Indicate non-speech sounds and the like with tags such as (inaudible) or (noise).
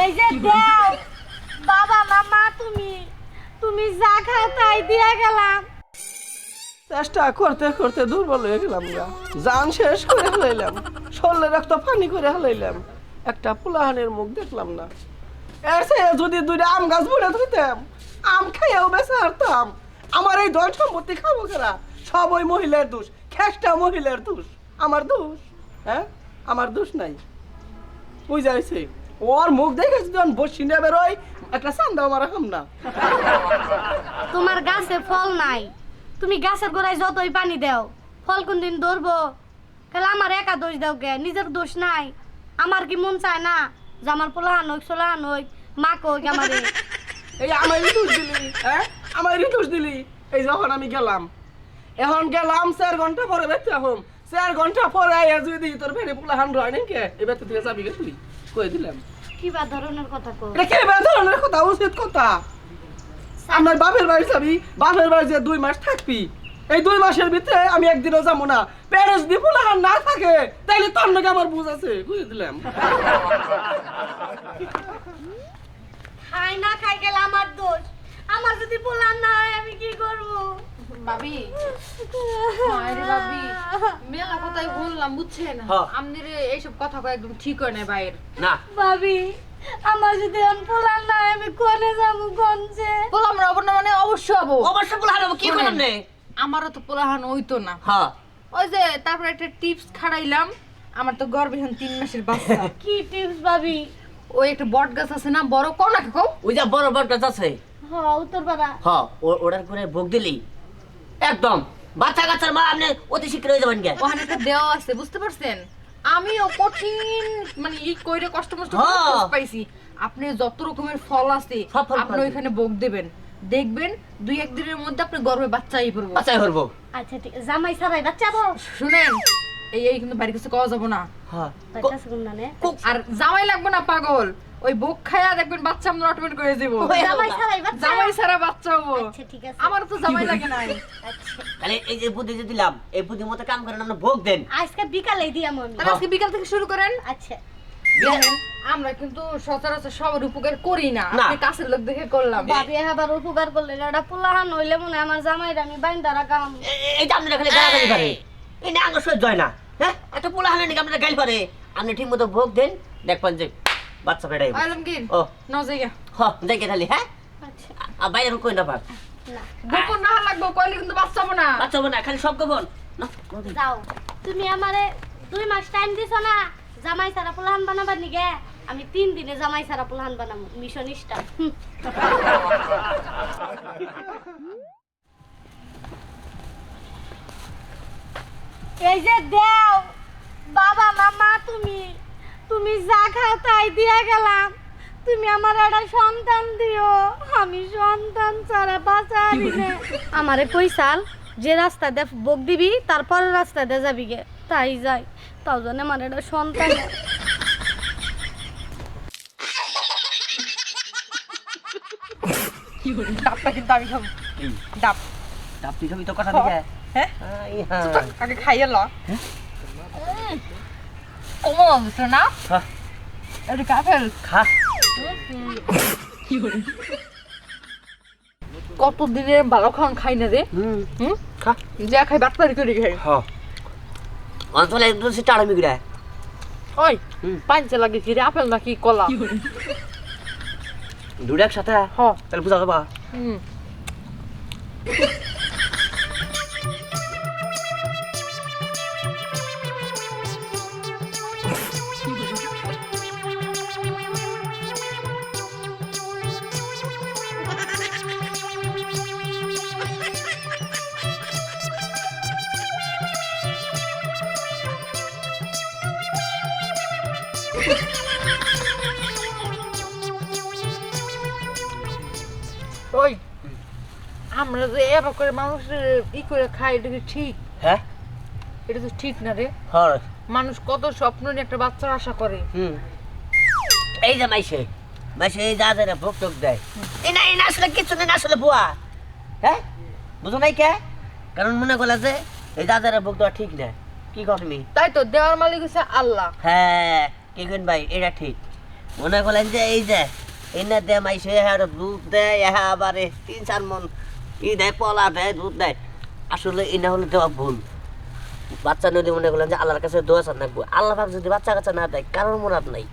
এই যে দেও বাবা মামা তুমি তুমি যা খাও তাই দিয়া গেলাম। চেষ্টা করতে করতে দুর্বল হয়ে গেলাম গা। জান শেষ করে হলাইলাম শরীরে রক্ত পানি করে হলাইলাম। একটা পুলাহানের মুখ দেখলাম না। এর চেয়ে যদি দুইটা আম গাছ বলে ধরতাম আম খাইয়াও বেঁচে হারতাম। আমার এই ধন সম্পত্তি খাব কেরা? সব ওই মহিলার দোষ খেসটা মহিলার দোষ। আমার দোষ হ্যাঁ? আমার দোষ নাই। বুঝাইছে ওর মুখ দেখে আমি বসি না বেরোয় একটা চান্দাও মারা খাম না। তোমার গাছে ফল নাই। তুমি গাছের গোড়ায় যতই পানি দাও ফল কোন দিন ধরবো? তাহলে আমার একা দোষ দাও কে? নিজের দোষ নাই। আমার কি মন চায় না যে আমার পোলাহান হোক সোলাহান হোক মা কোক আমারে? এই আমারই দোষ দিলি হ্যাঁ? আমারই দোষ দিলি। এই যখন আমি গেলাম এখন গেলাম চার ঘণ্টা পরে বেরতে এখন চার ঘণ্টা পরে আইয়া যদি তোর ফেরে পোলা হান রয় নাকি এবার তো থেকে যাবি গে তুই? কই দিলাম। কি বা ধরনের কথা কো এটা কে বে ধরনের কথা? উচিত কথা। আমার বাপের বাড়ি যাবি বাপের বাড়ি যে দুই মাস থাকবি এই দুই মাসের ভিতরে আমি একদিনও যাব না। প্যারেস দি পোলা হান না থাকে তাইলে তোর নাকি আমার বুঝ আছে বুঝে দিলাম। খাই না খাই গেলে আমার দোষ। আমার যদি পোলাহান না ভাবি? আরে ভাবি মেলা কথাই বললাম বুঝছেন? হ্যাঁ। আপনার এইসব কথা কয় একদম ঠিক হয় না বাইরের না। ভাবি আমার যদি এখন আমি কোনে যাব কোনছে? বললাম না মানে অবশ্য হব। অবশ্য হারাবো কি করলাম নে আমারও তো পোলাহান হইতো না। হ্যাঁ ওই যে তারপর একটা টিপস খাড়াইলাম আমার তো গর্বে এখন তিন মাসের বাচ্চা। কি টিপস ভাবি? ওই একটা বট গাছ আছে না বড় কোন কও? ওই যে বড় বড় গাছ আছে। হ উত্তরপাড়া হ্যাঁ ও- ওটার করে ভোগ দিলি? একদম। বাচ্চা কাচ্চার মা আপনি অতি শীঘ্র হয়ে যাবেন গে ওখানে একটা দেওয়া আছে বুঝতে পারছেন? আমিও কঠিন মানে ই কইরে কষ্ট মষ্ট করে হ্যাঁ। খোঁজ পাইছি। আপনি যত রকমের ফল আছে সব ফল আপনি খাবেন। ওইখানে ভোগ দেবেন। দেখবেন দুই একদিনের মধ্যে আপনি গর্বে বাচ্চাই পড়ব। বাচ্চাই পড়ব। আচ্ছা ঠিক আছে। জামাই সারাই বাচ্চা বো শুনেন এই এই কিন্তু বাড়ির কাছে কওয়া যাব না। হ্যাঁ। না নে। আর জামাই লাগবে না পাগল? ওই বুক খায়া দেখবেন বাচ্চা আমরা অটোমেট করে দেবো ওই জামাই সারাই বাচ্চা জামাই সারা বাচ্চা হব। আচ্ছা আমার তো জামাই লাগে নাই। আচ্ছা। তাহলে এই যে বুদ্ধি যে দিলাম এই বুদ্ধি মতো কাম করেন আপনি ভোগ দেন। আজকে বিকালে দিয়াম আমি। তাহলে আজকে বিকাল থেকে শুরু করেন। আচ্ছা। আমরা কিন্তু সচরাচর সবার উপকার করি না। না। আপনি কাছের লোক দেখে করলাম। ভাবি আবার উপকার করলেন এটা পোলাহান হইলে মনে আমার জামাইরা আমি বাইন্দা এ- এই যে আপনারা খালি গালাগালি করে। এই না আঙ্গ সহ্য হয় না। হ্যাঁ একটা পোলা হানে নাকি আপনারা গাইল পারে? আপনি ঠিক মতো ভোগ দেন দেখবেন যে বাচ্চা বেড়াই আলমগীর ও। নজাইগা হ দেখে খালি হ্যাঁ? আচ্ছা। আর বাইরে কই না পার না। গোপন না লাগবো কইলে কিন্তু বাচ্চা হব না। বাচ্চা হবে না খালি সব গোপন। না যাও। তুমি আমারে দুই মাস টাইম দিছো না জামাই সারা পোলাহান বানাবার নিগে? আমি তিন দিনে জামাই সারা পোলাহান বানাবো মিশন স্টার (laughs) এই যে দেও বাবা মামা তুমি তুমি যা খাও তাই দিয়া গেলাম। তুমি আমার একটা সন্তান দিও আমি সন্তান ছাড়া বাঁচাবি না। আমারে কইসাল যে রাস্তা দে বক দিবি তারপর রাস্তা দে যাবি গে। তাই যাই তাও জন্য আমার একটা সন্তান ডাবটা কিন্তু আমি খাব। ডাব। ডাব তুই খাবি তো কথা দিকে হ্যাঁ হ্যাঁ। আগে খাইয়ে ল হচ্ছে না হ্যাঁ, এটা খা কত দিনের ভালো খাওয়ান খাই না রে হুম হুম খা যা খাই বাটপারি করে খাই হ্যাঁ অন্তলে একদম সে টাড়া মিগড়া ওই। পাঞ্চে লাগে কি রে আপেল নাকি কলা দুটো একসাথে হ তাহলে বুঝা যাবা হুম ওই আমরা যে এবার করে মানুষের ই করে খাই এটা কি ঠিক? হ্যাঁ? এটা তো ঠিক না রে। হ্যাঁ। মানুষ কত স্বপ্ন নিয়ে একটা বাচ্চার আশা করে। হুম। এই যে মাইসে মাইসে এই যা যা ভোগ টোক দেয়। এই না এই না আসলে কিছু না আসলে বুয়া হ্যাঁ? বুঝো নাই কে? কারণ মনে করলা যে এই যা যা ভোগ দেওয়া ঠিক না। কি কর তুমি তাই তো দেওয়ার মালিক হচ্ছে আল্লাহ। হ্যাঁ কি ভাই? এটা ঠিক। মনে করলেন যে এই যে এই না দে মাইছে হ্যাঁ দুধ দেয় হ্যাঁ আবার তিন, চার মন ই দেয় পলা দেয় দুধ দেয় আসলে এনে হলে দেওয়া ভুল। বাচ্চা নদী মনে করলেন যে আল্লাহর কাছে দোয়া চান রাখব আল্লাহ যদি বাচ্চা কাচ্চা না দেয়, কারোর মোরাদ নাই।